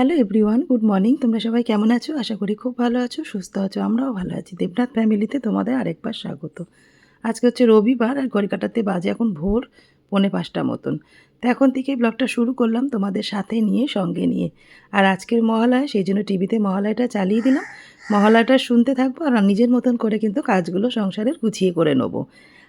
Hello everyone, good morning. তোমরা সবাই কেমন আছো? আশা করি খুব ভালো আছো, সুস্থ আছো, আমরাও ভালো আছি। দেবনাথ ফ্যামিলিতে তোমাদের আরেকবার স্বাগত। আজকে হচ্ছে রবিবার আর ঘড়ি কাটাতে বাজে এখন ভোর পৌনে পাঁচটা মতন। তো এখন থেকেই ব্লগটা শুরু করলাম তোমাদের সাথে নিয়ে, সঙ্গে নিয়ে। আর আজকের মহালয়া, সেই জন্য টিভিতে মহালয়াটা চালিয়ে দিলাম। মহালয়াটা শুনতে থাকব আর নিজের মতন করে কিন্তু কাজগুলো সংসারের গুছিয়ে করে নেব।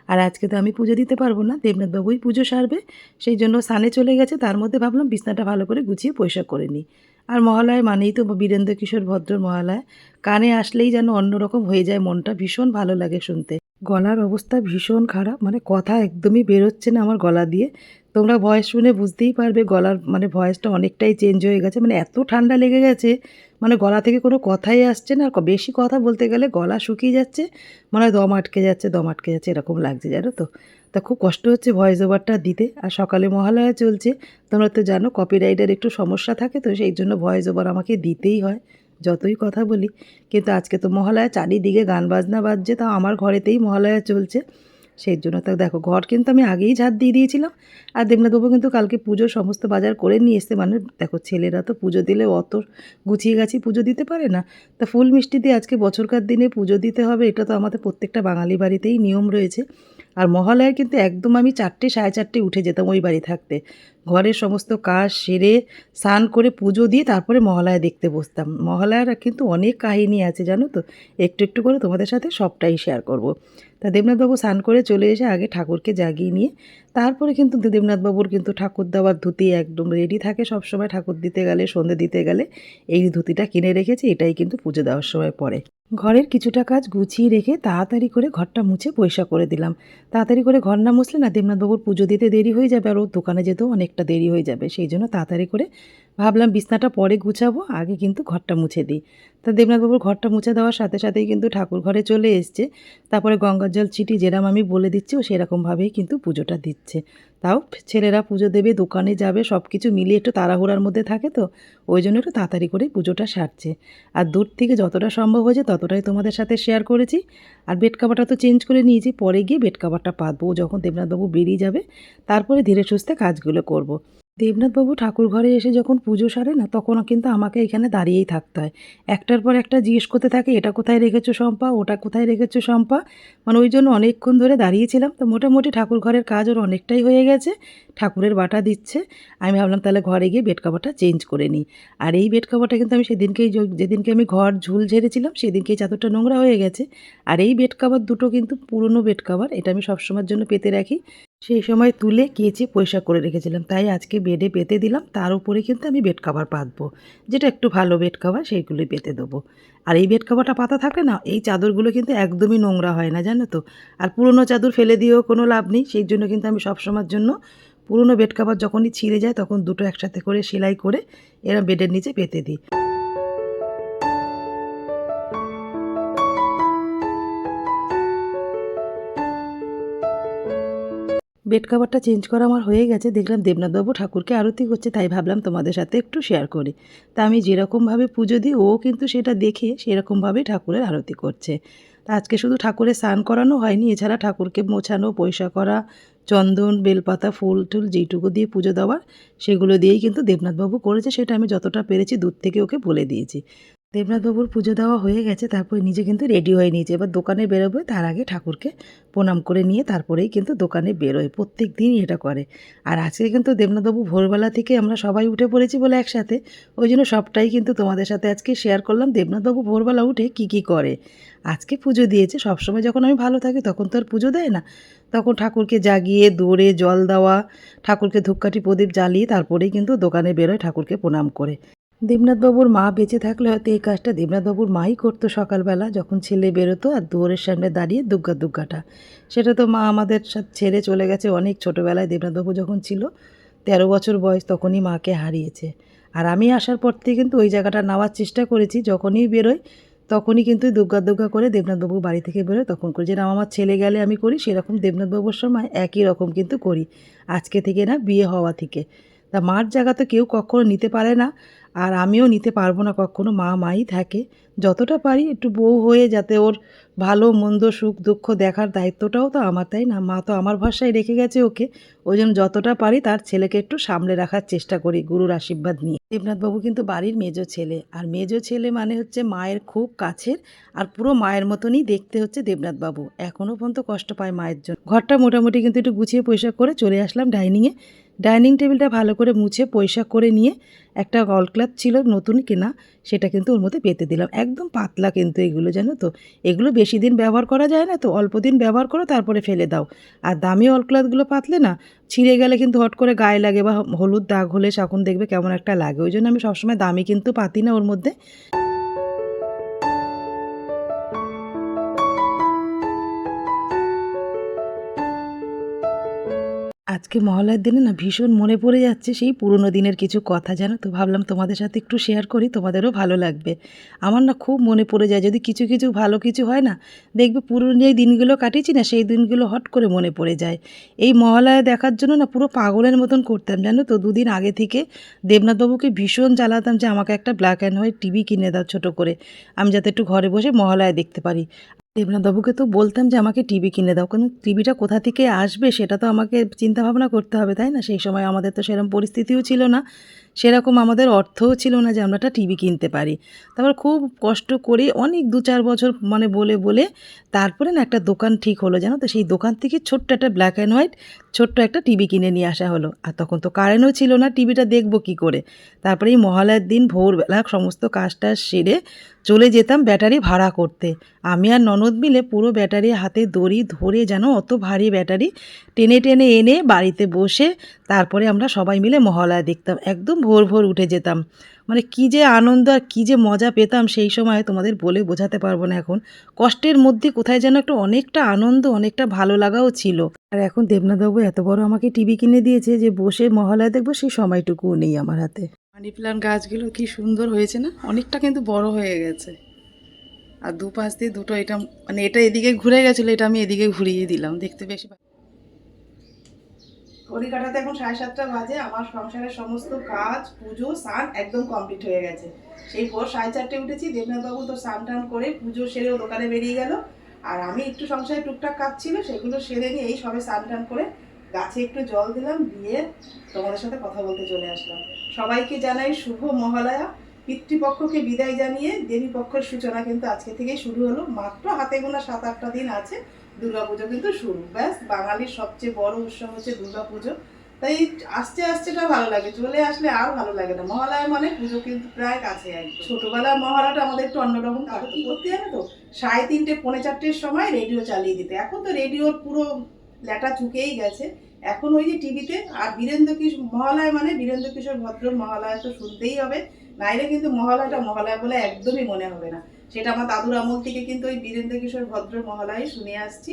আর আজকে তো আমি পুজো দিতে পারব না, দেবনাথবাবুই পুজো সারবে। সেই জন্য সানে চলে গেছে, তার মধ্যে ভাবলাম বিছনাটা ভালো করে গুছিয়ে পয়সা করে নিই। আর মহালয় মানেই তো বীরেন্দ্র কিশোর ভদ্র মহালয় কানে আসলেই যেন অন্যরকম হয়ে যায় মনটা। ভীষণ ভালো লাগে শুনতে। গলার অবস্থা ভীষণ খারাপ মানে কথা একদমই বেরোচ্ছে না আমার গলা দিয়ে। তোমরা ভয়েস শুনে বুঝতেই পারবে গলার মানে ভয়েসটা অনেকটাই চেঞ্জ হয়ে গেছে। মানে এত ঠান্ডা লেগে গেছে মানে গলা থেকে কোনো কথাই আসছে না। আর বেশি কথা বলতে গেলে গলা শুকিয়ে যাচ্ছে মানে দম আটকে যাচ্ছে, দম আটকে যাচ্ছে, এরকম লাগছে, জানো তো? তা খুব কষ্ট হচ্ছে ভয়েস ওভারটা দিতে। আর সকালে মহালয়া চলছে, তোমরা তো জানো কপিরাইটের একটু সমস্যা থাকে, তো সেই জন্য ভয়েস ওভার আমাকে দিতেই হয়। যতই কথা বলি, কিন্তু আজকে তো মহালয়া, চারিদিকে গান বাজনা বাজছে তা আমার ঘরেতেই মহালয়া চলছে। সেই জন্য তো দেখো, ঘর কিন্তু আমি আগেই ঝাঁট দিয়ে দিয়েছিলাম। আর দেবনাথবাবু কিন্তু কালকে পুজোর সমস্ত বাজার করে নিয়ে এসছে। মানে দেখো, ছেলেরা তো পুজো দিলে অত গুছিয়ে গাছি পুজো দিতে পারে না। তা ফুল মিষ্টি দিয়ে আজকে বছরকার দিনে পুজো দিতে হবে, এটা তো আমাদের প্রত্যেকটা বাঙালি বাড়িতেই নিয়ম রয়েছে। আর মহালয়ায় কিন্তু একদম আমি চারটে, সাড়ে চারটে উঠে যেতাম ওই বাড়ি থাকতে। ঘরের সমস্ত কাজ সেরে স্নান করে পুজো দিয়ে তারপরে মহালয়া দেখতে বসতাম। মহালয়ার কিন্তু অনেক কাহিনী আছে, জানো তো? একটু একটু করে তোমাদের সাথে সবটাই শেয়ার করব। তা দেবনাথবাবু স্নান করে চলে এসে আগে ঠাকুরকে জাগিয়ে নিয়ে, তারপরে কিন্তু দেবনাথবাবুর কিন্তু ঠাকুর দেওয়ার ধুতি একদম রেডি থাকে সব সময় ঠাকুর দিতে গেলে, সন্ধে দিতে গেলে এই ধুতিটা কিনে রেখেছি, এটাই কিন্তু পুজো দেওয়ার সময় পরে। ঘরের কিছুটা কাজ গুছিয়ে রেখে তাড়াতাড়ি করে ঘরটা মুছে পয়সা করে দিলাম। তাড়াতাড়ি করে ঘর না মুছলে না দেবনাথবাবুর পুজো দিতে দেরি হয়ে যাবে আর ওর দোকানে যেতেও অনেকটা দেরি হয়ে যাবে। সেই জন্য তাড়াতাড়ি করে ভাবলাম বিছনাটা পরে গুছাবো, আগে কিন্তু ঘরটা মুছে দিই। তা দেবনাথবাবুর ঘরটা মুছে দেওয়ার সাথে সাথেই কিন্তু ঠাকুর ঘরে চলে এসছে। তারপরে গঙ্গার জল চিটি যেরম আমি বলে দিচ্ছি ও সেরকমভাবেই কিন্তু পুজোটা দিচ্ছে। তাও ছেলেরা পুজো দেবে, দোকানে যাবে সব কিছু মিলিয়ে একটু তাড়াহুড়ার মধ্যে থাকে তো, ওই জন্য একটু তাড়াতাড়ি করে পুজোটা সারছে। আর দূর থেকে যতটা সম্ভব হয়েছে ততটাই তোমাদের সাথে শেয়ার করেছি। আর বেড কাভারটা তো চেঞ্জ করে নিয়েছি, পরে গিয়ে বেড কাভারটা পাতবো। যখন দেবনাথবাবু বেরিয়ে যাবে, তারপরে ধীরে সুস্থে কাজগুলো করব। দেবনাথবাবু ঠাকুর ঘরে এসে যখন পুজো সারে না তখন কিন্তু আমাকে এখানে দাঁড়িয়েই থাকতে হয়। একটার পর একটা জিজ্ঞেস করতে থাকে, এটা কোথায় রেখেছো শম্পা? ওটা কোথায় রেখেছো শম্পা? মানে ওই জন্য অনেকক্ষণ ধরে দাঁড়িয়েছিলাম। তো মোটামুটি ঠাকুর ঘরের কাজ ওর অনেকটাই হয়ে গেছে। ঠাকুরের বাটা দিচ্ছে। আমি ভাবলাম, তাহলে ঘরে গিয়ে বেড কাভারটা চেঞ্জ করে নিই। আর এই বেড কাভারটা কিন্তু আমি সেদিনকেই যেদিনকে আমি ঘর ঝুল ঝেড়েছিলাম, সেদিনকেই চাদরটা নোংরা হয়ে গেছে। আর এই বেড কাভার দুটো কিন্তু পুরনো বেড কাভার, এটা আমি সবসময়ের জন্য পেতে রাখি। সেই সময় তুলে কেচে পয়সা করে রেখেছিলাম। তাই আজকে বেডে পেতে দিলাম। তার উপরে কিন্তু আমি বেড কাভার পাতবো। যেটা একটু ভালো বেড কাভার, সেইগুলোই পেতে দেবো। আর এই বেড কাভারটা পাতা থাকে না, এই চাদরগুলো কিন্তু একদমই নোংরা হয় না, জানো তো? আর পুরনো চাদর ফেলে দিয়েও কোনো লাভ নেই। সেই জন্য কিন্তু আমি সবসময়ের জন্য পুরনো বেড কাভার যখনই ছিঁড়ে যায়, তখন দুটো একসাথে করে সেলাই করে এরা বেডের নিচে পেতে দিই। বেড কাভারটা চেঞ্জ করা আমার হয়ে গেছে। দেখলাম দেবনাথবাবু ঠাকুরকে আরতি করছে, তাই ভাবলাম তোমাদের সাথে একটু শেয়ার করি। তা আমি যেরকমভাবে পুজো দিই, ও কিন্তু সেটা দেখে সেরকমভাবেই ঠাকুরের আরতি করছে। তা আজকে শুধু ঠাকুরের স্নান করানো হয়নি, এছাড়া ঠাকুরকে মোছানো, পয়সা করা, চন্দন, বেলপাতা, ফুল টুল যেইটুকু দিয়ে পুজো দেওয়ার, সেগুলো দিয়েই কিন্তু দেবনাথবাবু করেছে। সেটা আমি যতটা পেরেছি দূর থেকে ওকে বলে দিয়েছি। দেবনাথবাবুর পুজো দেওয়া হয়ে গেছে, তারপরে নিজে কিন্তু রেডি হয়ে নিয়েছে। এবার দোকানে বেরোবে, তার আগে ঠাকুরকে প্রণাম করে নিয়ে তারপরেই কিন্তু দোকানে বেরোয় প্রত্যেক দিনই এটা করে। আর আজকে কিন্তু দেবনাথবাবু ভোরবেলা থেকে আমরা সবাই উঠে পড়েছি বলে একসাথে, ওই জন্য সবটাই কিন্তু তোমাদের সাথে আজকে শেয়ার করলাম, দেবনাথবাবু ভোরবেলা উঠে কি কি করে। আজকে পুজো দিয়েছে, সবসময় যখন আমি ভালো থাকি তখন তো আর পুজো দেয় না। তখন ঠাকুরকে জাগিয়ে, দৌড়ে, জল দেওয়া, ঠাকুরকে ধূপকাঠি প্রদীপ জ্বালিয়ে তারপরেই কিন্তু দোকানে বেরোয় ঠাকুরকে প্রণাম করে। দেবনাথবাবুর মা বেঁচে থাকলে হয়তো এই কাজটা দেবনাথবাবুর মাই করতো সকালবেলা, যখন ছেলে বেরোতো আর দুয়ারের সামনে দাঁড়িয়ে দুগ্গা দুগ্গাটা। সেটা তো মা আমাদের ছেড়ে চলে গেছে অনেক ছোটোবেলায় দেবনাথবাবু যখন ছিল, তেরো বছর বয়স তখনই মাকে হারিয়েছে। আর আমি আসার পর থেকে কিন্তু ওই জায়গাটা নেওয়ার চেষ্টা করেছি, যখনই বেরোই তখনই কিন্তু দুগ্গা দুগ্গা করে দেবনাথবাবু বাড়ি থেকে বেরোয়, তখন করে যেরকম আমার ছেলে গেলে আমি করি, সেরকম দেবনাথবাবুর সময় একই রকম কিন্তু করি, আজকে থেকে না বিয়ে হওয়া থেকে। তা মার জায়গা তো কেউ কখনো নিতে পারে না আর আমিও নিতে পারব না কখনো, মা মাই থাকে। যতটা পারি একটু বউ হয়ে যাতে ওর ভালো, মন্দ, সুখ, দুঃখ দেখার দায়িত্বটাও তো আমার, তাই না? মা তো আমার ভরসায় রেখে গেছে ওকে। ওই জন্য যতটা পারি তার ছেলেকে একটু সামলে রাখার চেষ্টা করি গুরুর আশীর্বাদ নিয়ে। দেবনাথবাবু কিন্তু বাড়ির মেজো ছেলে। আর মেজো ছেলে মানে হচ্ছে মায়ের খুব কাছের আর পুরো মায়ের মতনই দেখতে হচ্ছে দেবনাথবাবু। এখনও পর্যন্ত কষ্ট পায় মায়ের জন্য। ঘরটা মোটামুটি কিন্তু একটু গুছিয়ে পয়সা করে চলে আসলাম ডাইনিংয়ে। ডাইনিং টেবিলটা ভালো করে মুছে পয়সা করে নিয়ে একটা অল ক্লাথ ছিল নতুন কেনা, সেটা কিন্তু ওর মধ্যে পেতে দিলাম। একদম পাতলা কিন্তু এগুলো, জানো তো? এগুলো বেশি দিন ব্যবহার করা যায় না তো? অল্প দিন ব্যবহার করো, তারপরে ফেলে দাও। আর দামি অল ক্লাথগুলো পাতলে না, ছিঁড়ে গেলে কিন্তু হট করে গায়ে লাগে বা হলুদ দাগ হলে তখন দেখবে কেমন একটা লাগে। ওই জন্য আমি সবসময় দামি কিন্তু পাতি না ওর মধ্যে। আজকে মহালয়ার দিনে না ভীষণ মনে পড়ে যাচ্ছে সেই পুরনো দিনের কিছু কথা, জানো তো? ভাবলাম তোমাদের সাথে একটু শেয়ার করি, তোমাদেরও ভালো লাগবে। আমার না খুব মনে পড়ে যায়, যদি কিছু কিছু ভালো কিছু হয় না, দেখবে পুরনো যেই দিনগুলো কাটিয়েছি না, সেই দিনগুলো হট করে মনে পড়ে যায়। এই মহালয়া দেখার জন্য না পুরো পাগলের মতন করতাম, জানো তো? দুদিন আগে থেকে দেবনাথবাবুকে ভীষণ জ্বালাতাম যে, আমাকে একটা ব্ল্যাক অ্যান্ড হোয়াইট টিভি কিনে দাও ছোটো করে। আমি যাতে একটু ঘরে বসে মহালয়া দেখতে পারি। দেবনাথবাবুকে তো বলতাম যে আমাকে টিভি কিনে দাও। কারণ টিভিটা কোথা থেকে আসবে সেটা তো আমাকে চিন্তা ভাবনা করতে হবে, তাই না? সেই সময় আমাদের তো সেরকম পরিস্থিতিও ছিল না। সেরকম আমাদের অর্থও ছিল না যে আমরা একটা টিভি কিনতে পারি। তারপর খুব কষ্ট করে অনেক দু চার বছর মানে বলে বলে তারপরে না একটা দোকান ঠিক হলো জানো তো? সেই দোকান থেকে ছোট্ট একটা ব্ল্যাক অ্যান্ড হোয়াইট ছোট্ট একটা টিভি কিনে নিয়ে আসা হলো। আর তখন তো কারেন্টও ছিল না, টিভিটা দেখব কি করে? তারপরে এই মহালয়ার দিন ভোরবেলা সমস্ত কাজটা সেরে চলে যেতাম ব্যাটারি ভাড়া করতে। আমি আর ননদ মিলে পুরো ব্যাটারি হাতে দড়ি ধরে যেন অত ভারী ব্যাটারি টেনে টেনে এনে বাড়িতে বসে তারপরে আমরা সবাই মিলে মহালয়া দেখতাম। একদম ভোর ভোর উঠে যেতাম। মানে কী যে আনন্দ আর কী যে মজা পেতাম সেই সময় তোমাদের বলে বোঝাতে পারব না এখন। কষ্টের মধ্যে কোথায় যেন একটা অনেকটা আনন্দ, অনেকটা ভালো লাগাও ছিল। আর এখন দেবনাথবাবু এত বড় আমাকে টিভি কিনে দিয়েছে যে বসে মহালয়া দেখব, সেই সময়টুকুও নেই আমার হাতে। মানি প্লান্ট গাছগুলো কি সুন্দর হয়েছে না? অনেকটা কিন্তু বড় হয়ে গেছে। আর দুপাশ দিয়ে দুটো এটা মানে এটা এদিকে ঘুরে গেছিল, এটা আমি এদিকে ঘুরিয়ে দিলাম। দেখতে বেশি ঘড়ি এখন সাড়ে সাতটা বাজে, আমার সংসারের সমস্ত কাজ, পুজো, স্নান একদম কমপ্লিট হয়ে গেছে। সেই ভোর সাড়ে চারটে উঠেছি, দেবনাথবাবু তো স্নান টান করে পুজো সেরেও দোকানে বেরিয়ে গেল। আর আমি একটু সংসারে টুকটাক কাজ ছিল, সেগুলো সেরে নিয়ে এই সবে স্নান টান করে গাছে একটু জল দিলাম, দিয়ে তোমাদের সাথে কথা বলতে চলে আসলাম। সবাইকে জানাই শুভ মহালয়া। পিতৃপক্ষকে বিদায় জানিয়ে দেবী পক্ষের সূচনা কিন্তু আজকে থেকেই শুরু হলো। মাত্র হাতে গোনা সাত আটটা দিন আছে। দুর্গাপুজো কিন্তু শুরু। ব্যাস, বাঙালির সবচেয়ে বড় উৎসব হচ্ছে দুর্গাপুজো। তাই আসতে আসতেটা ভালো লাগে, চলে আসলে আর ভালো লাগে না। মহালয়া মানে পুজো কিন্তু প্রায় কাছে একদম। ছোটবেলার মহালয়াটা আমাদের একটু অন্যরকম কারও কি করতে জানো তো, সাড়ে তিনটে, পৌনে চারটের সময় রেডিও চালিয়ে দিতে। এখন তো রেডিওর পুরো ল্যাটা চুকেই গেছে। এখন ওই যে টিভিতে আর বীরেন্দ্র কিশোর মহালয় মানে বীরেন্দ্র কিশোর ভদ্র মহালয়া তো শুনতেই হবে। নাইলে কিন্তু মহালয়াটা মহালয়া বলে একদমই মনে হবে না। সেটা আমার দাদুর আমল থেকে কিন্তু ওই বীরেন্দ্র কিশোর ভদ্র মহালয় শুনে আসছি।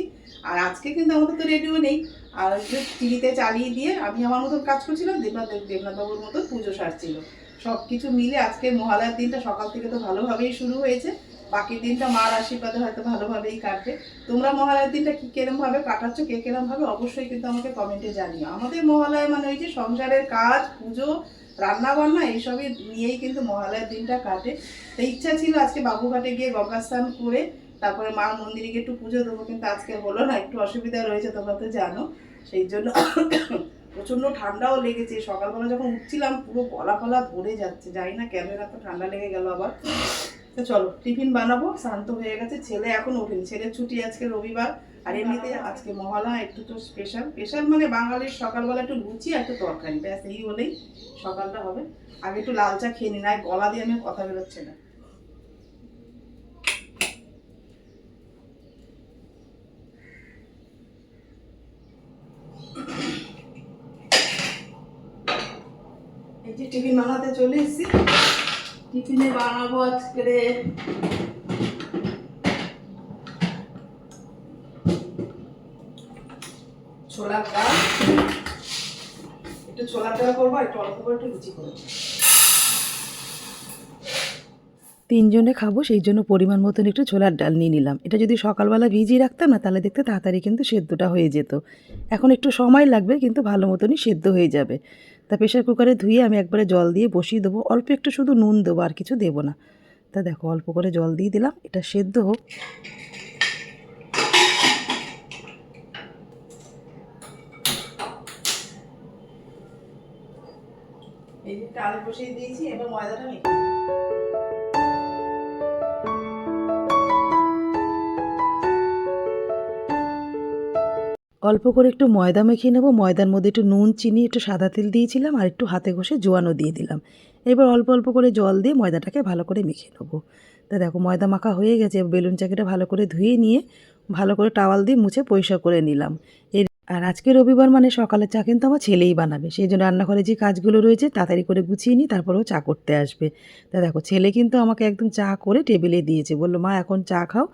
আর আজকে কিন্তু আমাদের তো রেডিও নেই। আর টিভিতে চালিয়ে দিয়ে আমি আমার মতন কাজ করছিলাম, দেবনাথ দেবনাথ বাবুর মতন পুজো সারছিল। সব কিছু মিলে আজকে মহালয়ার দিনটা সকাল থেকে তো ভালোভাবেই শুরু হয়েছে। বাকি দিনটা মার আশীর্বাদে হয়তো ভালোভাবেই কাটবে। তোমরা মহালয়ার দিনটা কি কেরম ভাবে কাটাচ্ছ, কে কেরম ভাবে, অবশ্যই কিন্তু আমাকে কমেন্টে জানিও। আমাদের মহালয়া মানে ওই যে সংসারের কাজ, পুজো রান্না বান্না এইসবই নিয়েই কিন্তু মহালয়ার দিনটা কাটে। তো ইচ্ছা ছিল আজকে বাবুঘাটে গিয়ে গঙ্গা স্নান করে, তারপরে মার মন্দিরে গিয়ে একটু পুজো দেবো, কিন্তু আজকে হলো না, একটু অসুবিধা রয়েছে, তোমরা তো জানো। সেই জন্য প্রচণ্ড ঠান্ডাও লেগেছে। সকালবেলা যখন উঠছিলাম, পুরো গলা ফলা ধরে যাচ্ছে। জানি না কেন এত ঠান্ডা লেগে গেল আবার। তো চলো টিফিন বানাবো শান্ত হয়ে গেছে ছেলে এখন ওঠেনি। ছেলের ছুটি আজকে রবিবার আর এমনিতে আজকে মহালয়া একটু তো স্পেশাল স্পেশাল মানে বাঙালির সকালবেলা একটু লুচি আর একটু তরকারি। ব্যাস এই হলেই সকালটা হবে। আগে একটু লাল চা খেয়ে নি না গলা দিয়ে আমি কথা বেরোচ্ছে না। এই যে টিফিন বানাতে চলে এসেছি। টিফিনে বানাবো আজকে ডাল। একটু করব একটু অল্প করে একটু লুচি করব। তিনজনে খাব, সেই জন্য পরিমাণ মতন একটু ছোলার ডাল নিয়ে নিলাম। এটা যদি সকালবেলা ভিজিয়ে রাখতাম না, তাহলে দেখতে তাড়াতাড়ি কিন্তু সেদ্ধটা হয়ে যেত। এখন একটু সময় লাগবে, কিন্তু ভালো মতনই সেদ্ধ হয়ে যাবে। তা প্রেশার কুকারে ধুয়ে আমি একবারে জল দিয়ে বসিয়ে দেবো। অল্প একটু শুধু নুন দেবো, আর কিছু দেবো না। তা দেখো, অল্প করে জল দিয়ে দিলাম, এটা সেদ্ধ হোক। দিয়েছি ময়দাটা অল্প করে একটু ময়দা মেখে নেব। ময়দার মধ্যে একটু নুন, চিনি, একটু সাদা তেল দিয়েছিলাম আর একটু হাতে ঘষে জোয়ানো দিয়ে দিলাম। এবার অল্প অল্প করে জল দিয়ে ময়দাটাকে ভালো করে মেখে নেব। তা দেখো, ময়দা মাখা হয়ে গেছে। বেলুন চাকিটা ভালো করে ধুয়ে নিয়ে ভালো করে টাওয়াল দিয়ে মুছে পরিষ্কার করে নিলাম। এর আর আজকে রবিবার মানে সকালের চা কিন্তু আমার ছেলেই বানাবে। সেই জন্য রান্নাঘরে যে কাজগুলো রয়েছে তাড়াতাড়ি করে গুছিয়ে নিই তারপরেও চা করতে আসবে। তা দেখো, ছেলে কিন্তু আমাকে একদম চা করে টেবিলে দিয়েছে। বলল, মা, এখন চা খাও।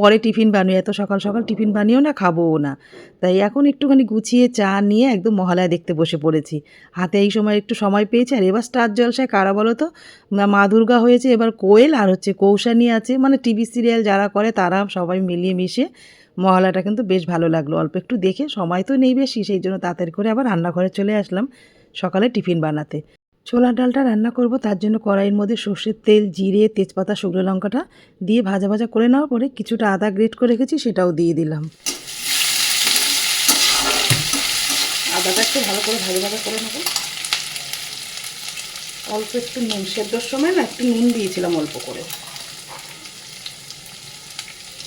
পরে টিফিন বানিয়ে, এত সকাল সকাল টিফিন বানিয়েও না, খাবোও না। তাই এখন একটুখানি গুছিয়ে চা নিয়ে একদম মহালয়া দেখতে বসে পড়েছি। হাতে এই সময় একটু সময় পেয়েছি, আর এবার স্টার জলসায় কারা বলো তো? মা- দুর্গা হয়েছে, এবার কোয়েল আর হচ্ছে কৌশানী আছে। মানে টিভি সিরিয়াল যারা করে তারা সবাই মিলিয়ে মিশে মহালয়াটা কিন্তু বেশ ভালো লাগল। অল্প একটু দেখে, সময় তো নেই বেশি, সেই জন্য তাড়াতাড়ি করে আবার রান্নাঘরে চলে আসলাম সকালে টিফিন বানাতে। ছোলার ডালটা রান্না করব, তার জন্য কড়াইয়ের মধ্যে সর্ষের তেল, জিরে, তেজপাতা, শুকনো লঙ্কাটা দিয়ে ভাজা ভাজা করে নেওয়ার পরে কিছুটা আদা গ্রেট করে রেখেছি, সেটাও দিয়ে দিলাম। আদাটা একটু ভালো করে ভাজা ভাজা করে নেব। অল্প একটু নুন, সেদ্ধর সময় না একটু নুন দিয়েছিলাম অল্প করে।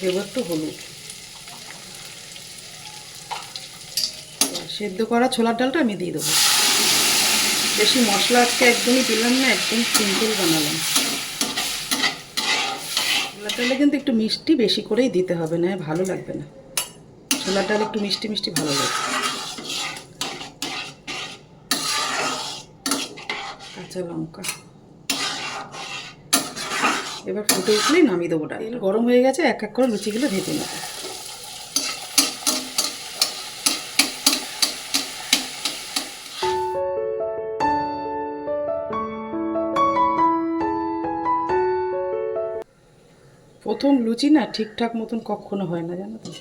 দেবো একটু হলুদ। সেদ্ধ করা ছোলার ডালটা আমি দিয়ে দেবো। বেশি মশলা আজকে একদমই দিলাম না, একদম সিম্পল বানালাম। ছোলার ডালে কিন্তু একটু মিষ্টি, বেশি করেই দিতে হবে, না ভালো লাগবে না। ছোলার ডাল একটু মিষ্টি মিষ্টি ভালো লাগবে কাঁচা লঙ্কা। এবার ফুটে উঠলেই নামিয়ে দেবো ডাল গরম হয়ে গেছে, এক এক করে লুচিগুলো ভেজে নেব। প্রথম লুচি না ঠিকঠাক মতন কখনো হয় না, জানো তো?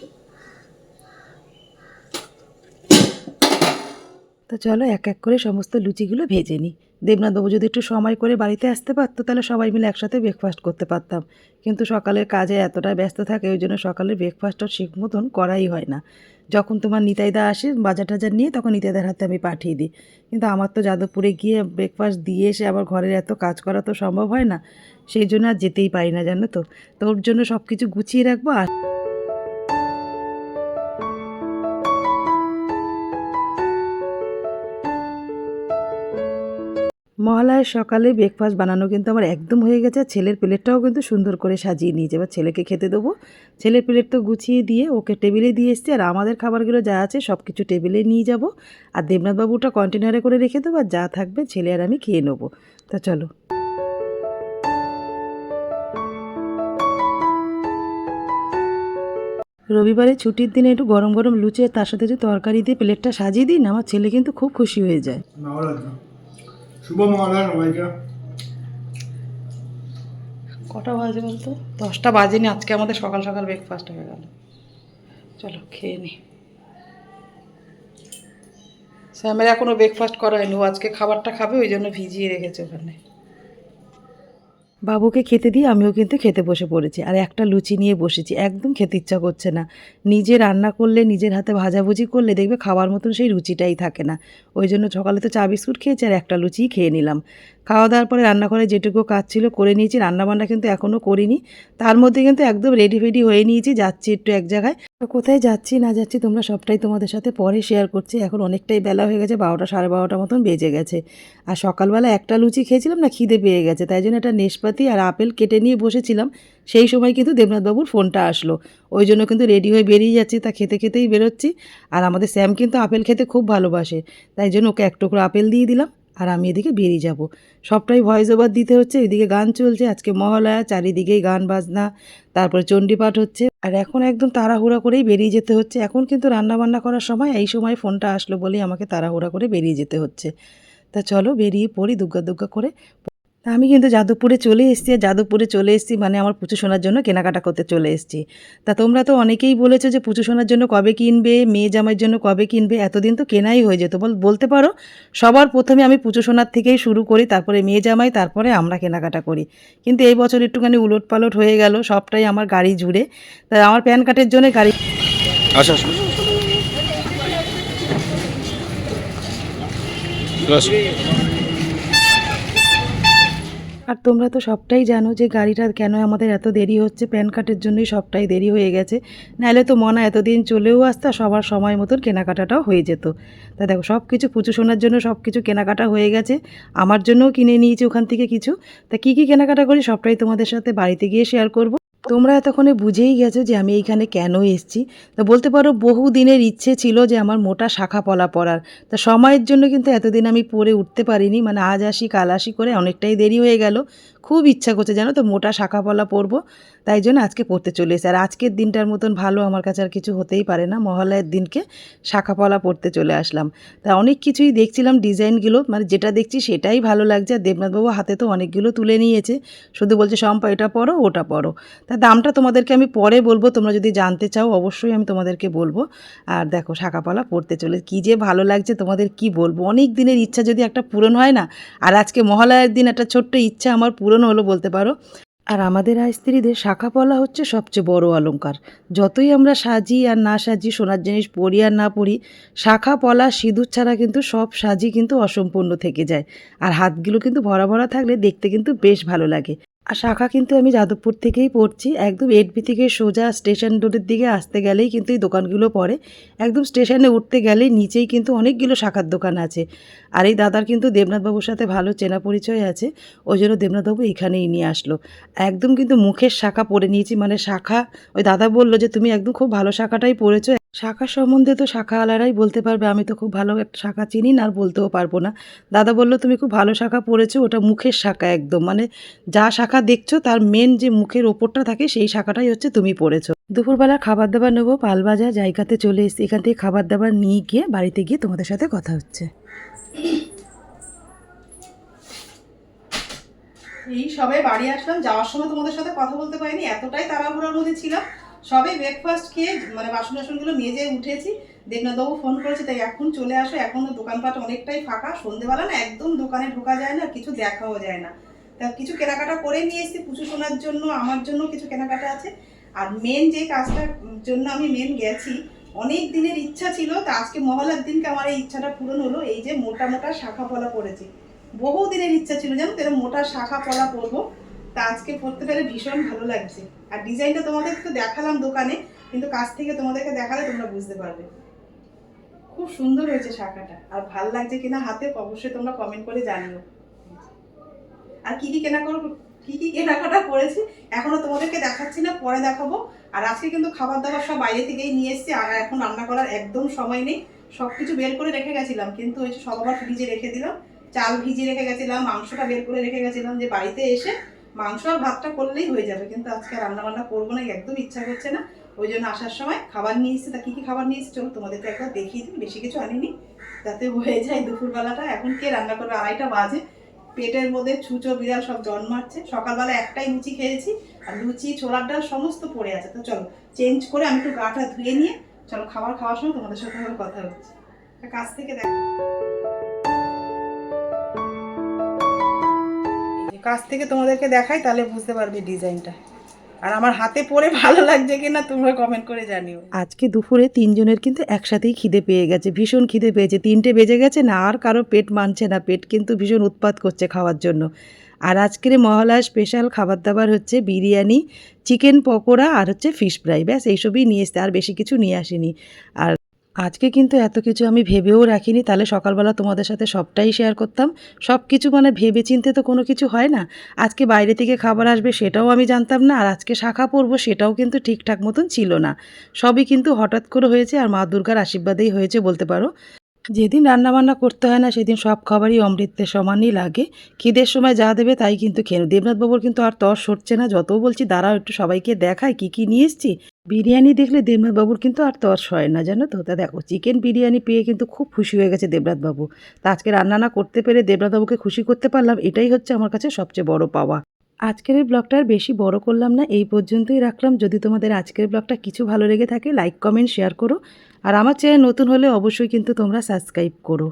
তো চলো এক এক করে সমস্ত লুচিগুলো ভেজে নিই। দেবনাথবাবু যদি একটু সময় করে বাড়িতে আসতে পারতো, তাহলে সবাই মিলে একসাথে ব্রেকফাস্ট করতে পারতাম। কিন্তু সকালের কাজে এতটা ব্যস্ত থাকে, ওই জন্য সকালের ব্রেকফাস্টটা ঠিক মতন করাই হয় না। যখন তোমার নিতাইদা আসে বাজার টাজার নিয়ে, তখন নিতাইদার হাতে আমি পাঠিয়ে দিই। কিন্তু আমার তো যাদবপুরে গিয়ে ব্রেকফাস্ট দিয়ে এসে আবার ঘরের এত কাজ করা তো সম্ভব হয় না। সেই জন্য আর যেতেই পারি না, জানো তো। তো ওর জন্য সব কিছু গুছিয়ে রাখব আর মহালয়ার সকালে ব্রেকফাস্ট বানানো কিন্তু আমার একদম হয়ে গেছে। ছেলের প্লেটটাও কিন্তু সুন্দর করে সাজিয়ে নিয়েছে। এবার ছেলেকে খেতে দেবো। ছেলের প্লেট তো গুছিয়ে দিয়ে ওকে টেবিলে দিয়ে এসছি আর আমাদের খাবারগুলো যা আছে সব কিছু টেবিলে নিয়ে যাব। আর দেবনাথবাবুটা কন্টেনারে করে রেখে দেবো আর যা থাকবে ছেলে আর আমি খেয়ে নেব। তা চলো। রবিবারে ছুটির দিনে একটু গরম গরম লুচি আর তার সাথে যে তরকারি দিয়ে প্লেটটা সাজিয়ে দিন আমার ছেলে কিন্তু খুব খুশি হয়ে যায়। শুভ মহালয়া সবাইকে। কটা বাজে বলতো? দশটা বাজেনি আজকে আমাদের সকাল সকাল ব্রেকফাস্ট হয়ে গেল। চলো খেয়ে নি। স্যামের এখনও ব্রেকফাস্ট করা হয়নি ও আজকে খাবারটা খাবে ওই জন্য ভিজিয়ে রেখেছে ওখানে। বাবুকে খেতে দিয়ে আমিও কিন্তু খেতে বসে পড়েছি। আর একটা লুচি নিয়ে বসেছি। একদম খেতে ইচ্ছা করছে না। নিজে রান্না করলে, নিজের হাতে ভাজাভুজি করলে দেখবে খাওয়ার মতন সেই রুচিটাই থাকে না। ওই জন্য সকালে তো চা, বিস্কুট খেয়েছি আর একটা লুচিই খেয়ে নিলাম। খাওয়া দাওয়ার পরে রান্নাঘরে যেটুকু কাজ ছিল করে নিয়েছি। রান্নাবান্না কিন্তু এখনও করিনি। তার মধ্যে কিন্তু একদম রেডি ফেডি হয়ে নিয়েছি। যাচ্ছি একটু এক জায়গায়। তো কোথায় যাচ্ছি, না যাচ্ছি, তোমরা সবটাই তোমাদের সাথে পরে শেয়ার করছি। এখন অনেকটাই বেলা হয়ে গেছে, বারোটা, সাড়ে বারোটা মতন বেজে গেছে। আর সকালবেলা একটা লুচি খেয়েছিলাম, না খিদে পেয়ে গেছে। তাই জন্য একটা নেশপাতি আর আপেল কেটে নিয়ে বসেছিলাম। সেই সময় কিন্তু দেবনাথবাবুর ফোনটা আসলো। ওই জন্য কিন্তু রেডি হয়ে বেরিয়ে যাচ্ছি, তা খেতে খেতেই বেরোচ্ছি। আর আমাদের স্যাম কিন্তু আপেল খেতে খুব ভালোবাসে। তাই জন্য ওকে এক টুকরো আপেল দিয়ে দিলাম। আর আমি এদিকে বেরিয়ে যাব। সবটাই ভয়েস ওভার দিতে হচ্ছে, এদিকে গান চলছে, আজকে মহালয়া, চারিদিকেই গান বাজনা, তারপরে চণ্ডীপাঠ হচ্ছে। আর এখন একদম তাড়াহুড়া করেই বেরিয়ে যেতে হচ্ছে। এখন কিন্তু রান্নাবান্না করার সময় এই সময় ফোনটা আসলো বলেই আমাকে তাড়াহুড়া করে বেরিয়ে যেতে হচ্ছে। তা চলো বেরিয়ে পড়ি দুগ্গা দুগ্গা করে। তা আমি কিন্তু যাদবপুরে চলে এসেছি আর যাদবপুরে চলে এসেছি মানে আমার পুজো শোনার জন্য কেনাকাটা করতে চলে এসেছি। তা তোমরা তো অনেকেই বলেছ যে পুজো শোনার জন্য কবে কিনবে, মেয়ে জামাইয়ের জন্য কবে কিনবে, এতদিন তো কেনাই হয়ে যেত। বল, বলতে পারো, সবার প্রথমে আমি পুজো শোনার থেকেই শুরু করি, তারপরে মেয়ে জামাই, তারপরে আমরা কেনাকাটা করি। কিন্তু এই বছর একটুখানি উলট পালট হয়ে গেল, সবটাই আমার গাড়ি জুড়ে। তা আমার প্যান কার্ডের জন্য গাড়ি আসো। আর তোমরা তো সবটাই জানো যে গাড়িটা কেন আমাদের এত দেরি হচ্ছে, প্যান কার্ডের জন্যই সবটাই দেরি হয়ে গেছে। নাহলে তো মনে এতদিন চলেও আসতো, সবার সময় মতন কেনাকাটাটাও হয়ে যেত। তা দেখো সব কিছু পুজো শোনার জন্য সব কিছু কেনাকাটা হয়ে গেছে। আমার জন্যও কিনে নিয়েছি ওখান থেকে কিছু। তা কী কী কেনাকাটা করি সবটাই তোমাদের সাথে বাড়িতে গিয়ে শেয়ার করব। তোমরা এতক্ষণে বুঝেই গেছো যে আমি এইখানে কেন এসছি। তা বলতে পারো, বহু দিনের ইচ্ছে ছিল যে আমার মোটা শাখা পলা পড়ার। তা সময়ের জন্য কিন্তু এতদিন আমি পরে উঠতে পারিনি মানে আজ আসি, কাল আসি করে অনেকটাই দেরি হয়ে গেল। খুব ইচ্ছা করছে জানো তো, মোটা শাখা পলা পরবো। তাই জন্য আজকে পড়তে চলে এসে আর আজকের দিনটার মতন ভালো আমার কাছে আর কিছু হতেই পারে না। মহালয়ের দিনকে শাখা পলা পড়তে চলে আসলাম। তা অনেক কিছুই দেখছিলাম ডিজাইনগুলো মানে যেটা দেখছি সেটাই ভালো লাগছে। আর দেবনাথবাবু হাতে তো অনেকগুলো তুলে নিয়েছে। শুধু বলছে সম্পা এটা পড়ো ওটা পড়ো তা দামটা তোমাদেরকে আমি পরে বলব। তোমরা যদি জানতে চাও, অবশ্যই আমি তোমাদেরকে বলব। আর দেখো শাখাপালা পড়তে চলে কী যে ভালো লাগছে তোমাদের কি বলব? অনেক দিনের ইচ্ছা যদি একটা পূরণ হয় না, আর আজকে মহালয়ার দিন একটা ছোট্ট ইচ্ছা আমার পূরণ হলো বলতে পারো। আর আমাদের স্ত্রীদের শাখা পলা হচ্ছে সবচেয়ে বড় অলঙ্কার যতই আমরা সাজি আর না সাজি, সোনার জিনিস পরি আর না পরি, শাখা পলা, সিঁদুর ছাড়া কিন্তু সব সাজি কিন্তু অসম্পূর্ণ থেকে যায়। আর হাতগুলো কিন্তু ভরা ভরা থাকলে দেখতে কিন্তু বেশ ভালো লাগে। আর শাখা কিন্তু আমি যাদবপুর থেকেই পড়ছি। একদম এডবি থেকে সোজা স্টেশন রোডের দিকে আসতে গেলেই কিন্তু এই দোকানগুলো পড়ে। একদম স্টেশনে উঠতে গেলেই নিচেই কিন্তু অনেকগুলো শাখার দোকান আছে। আর এই দাদার কিন্তু দেবনাথবাবুর সাথে ভালো চেনা পরিচয় আছে। ওই জন্য দেবনাথবাবু এখানেই নিয়ে আসলো। একদম কিন্তু মুখের শাখা পরে নিয়েছি। মানে শাখা, ওই দাদা বলল যে, তুমি একদম খুব ভালো শাখাটাই পরেছো শাখা সম্বন্ধে তো শাখা আলারাই বলতে পারবে, আমি তো খুব ভালো একটা শাখা চিনি না, আর বলতেও পারব না। দাদা বলল, তুমি খুব ভালো শাখা পড়েছো, ওটা মুখের শাখা একদম। মানে যা শাখা দেখছ, তার মেন যে মুখের ওপরটা থাকে, সেই শাখাটাই হচ্ছে তুমি পড়েছো। দুপুরবেলা খাবার দাবার নেব পালবাজা জায়গাতে চলে এসেছি। এখান থেকে খাবার দাবার নিয়ে গিয়ে বাড়িতে গিয়ে তোমাদের সাথে কথা হচ্ছে। এই সবে বাড়ি আসলাম, যাওয়ার সময় তোমাদের সাথে কথা বলতে পারিনি, এতটাই তাড়াহুড়োর মধ্যে ছিলাম। সবে ব্রেকফাস্ট খেয়ে মানে বাসন টাসনগুলো মেজে উঠেছি। দেবনাথবাবু ফোন করেছে, তাই এখন চলে আসো। এখন দোকানপাট অনেকটাই ফাঁকা। সন্ধেবেলা না একদম দোকানে ঢোকা যায় না, কিছু দেখাও যায় না। তা কিছু কেনাকাটা করে নিয়ে এসেছি পুজো শোনার জন্য, আমার জন্য কিছু কেনাকাটা আছে। আর মেন যে কাজটার জন্য আমি মেন গেছি, অনেক দিনের ইচ্ছা ছিল, তা আজকে মহলার দিনকে আমার এই ইচ্ছাটা পূরণ হলো, এই যে মোটা মোটা শাখা পলা পড়েছি। বহু দিনের ইচ্ছা ছিল, জানো তো মোটা শাখা পলা পরবো। তা আজকে পরতে পেরে ভীষণ ভালো লাগছে। আর ডিজাইনটা তোমাদের তো দেখালাম দোকানে, কিন্তু কাছ থেকে তোমাদেরকে দেখালে তোমরা বুঝতে পারবে। খুব সুন্দর হয়েছে শাখাটা। আর ভালো লাগছে কিনা হাতে, অবশ্যই তোমরা কমেন্ট করে জানিও। আর কি কি কেনা করব কি কি কেনাকাটা করেছি, এখনও তোমাদেরকে দেখাচ্ছি না, পরে দেখাবো। আর আজকে কিন্তু খাবার দাবার সব বাইরে থেকেই নিয়ে এসেছি, আর এখন রান্না করার একদম সময় নেই। সব কিছু বের করে রেখে গেছিলাম, কিন্তু ওই সব আবার ফ্রিজে রেখে দিলাম। চাল ভিজিয়ে রেখে গেছিলাম, মাংসটা বের করে রেখে গেছিলাম যে বাড়িতে এসে মাংস আর ভাতটা করলেই হয়ে যাবে, কিন্তু আজকে রান্না বান্না করব না একদম ইচ্ছা করছে না। ওই জন্য আসার সময় খাবার নিয়ে এসেছি। তা কী কী খাবার নিয়ে এসেছি? তোমাদেরকে একবার দেখিয়ে দিই। বেশি কিছু আনিনি। যাতে হয়ে যায় দুপুরবেলাটা। এখন কে রান্না করবে? আড়াইটা বাজে। পেটের মধ্যে ছুঁচো, বিড়াল সব জন্মাচ্ছে। সকালবেলা একটাই লুচি খেয়েছি। আর লুচি, ছোলার ডাল সমস্ত পড়ে আছে। তো চলো চেঞ্জ করে আমি একটু গাটা ধুয়ে নিয়ে, চলো খাবার খাওয়ার সময় তোমাদের সাথে কথা হচ্ছে। কাছ থেকে দেখো কাছ থেকে তোমাদেরকে দেখাই, তাহলে বুঝতে পারবে ডিজাইনটা। আর আমার হাতে পরে ভালো লাগছে কিনা তোমরা কমেন্ট করে জানিও। আজকে দুপুরে তিনজনের কিন্তু একসাথেই খিদে পেয়ে গেছে, ভীষণ খিদে পেয়েছে। তিনটে বেজে গেছে না, আর কারও পেট মানছে না, পেট কিন্তু ভীষণ উৎপাত করছে খাওয়ার জন্য। আর আজকের মহালয়া স্পেশাল খাবার দাবার হচ্ছে বিরিয়ানি চিকেন পকোড়া আর হচ্ছে ফিশ ফ্রাই ব্যাস, এইসবই নিয়ে এসছে, আর বেশি কিছু নিয়ে আসিনি। আর আজকে কিন্তু এত কিছু আমি ভেবেও রাখিনি, তাহলে সকালবেলা তোমাদের সাথে সবটাই শেয়ার করতাম। সব কিছু মানে ভেবে চিনতে তো কোনো কিছু হয় না। আজকে বাইরে থেকে খাবার আসবে সেটাও আমি জানতাম না, আর আজকে শাখা পরবো সেটাও কিন্তু ঠিকঠাক মতন ছিল না। সবই কিন্তু হঠাৎ করে হয়েছে, আর মা দুর্গার আশীর্বাদেই হয়েছে বলতে পারো। যেদিন রান্নাবান্না করতে হয় না, সেদিন সব খাবারই অমৃতের সমানই লাগে। খিদের সময় যা দেবে তাই কিন্তু খেয়ে। দেবনাথ বাবুর কিন্তু আর তর সরছে না, যত বলছি দাঁড়াও একটু সবাইকে দেখায় কি কি নিয়ে এসছি। বিরিয়ানি দেখলে দেবনাথ বাবুর কিন্তু আর তর সয় না, জানো তো? তা দেখো চিকেন বিরিয়ানি পেয়ে কিন্তু খুব খুশি হয়ে গেছে দেবনাথ বাবু। তা আজকে রান্না না করতে পেরে দেবনাথ বাবুকে খুশি করতে পারলাম, এটাই হচ্ছে আমার কাছে সবচেয়ে বড় পাওয়া। আজকের এই ব্লগটা আর বেশি বড় করলাম না, এই পর্যন্তই রাখলাম। যদি তোমাদের আজকের ব্লগটা কিছু ভালো লেগে থাকে লাইক কমেন্ট শেয়ার করো। আর আমার চ্যানেল নতুন হলে অবশ্যই কিন্তু তোমরা সাবস্ক্রাইব করো।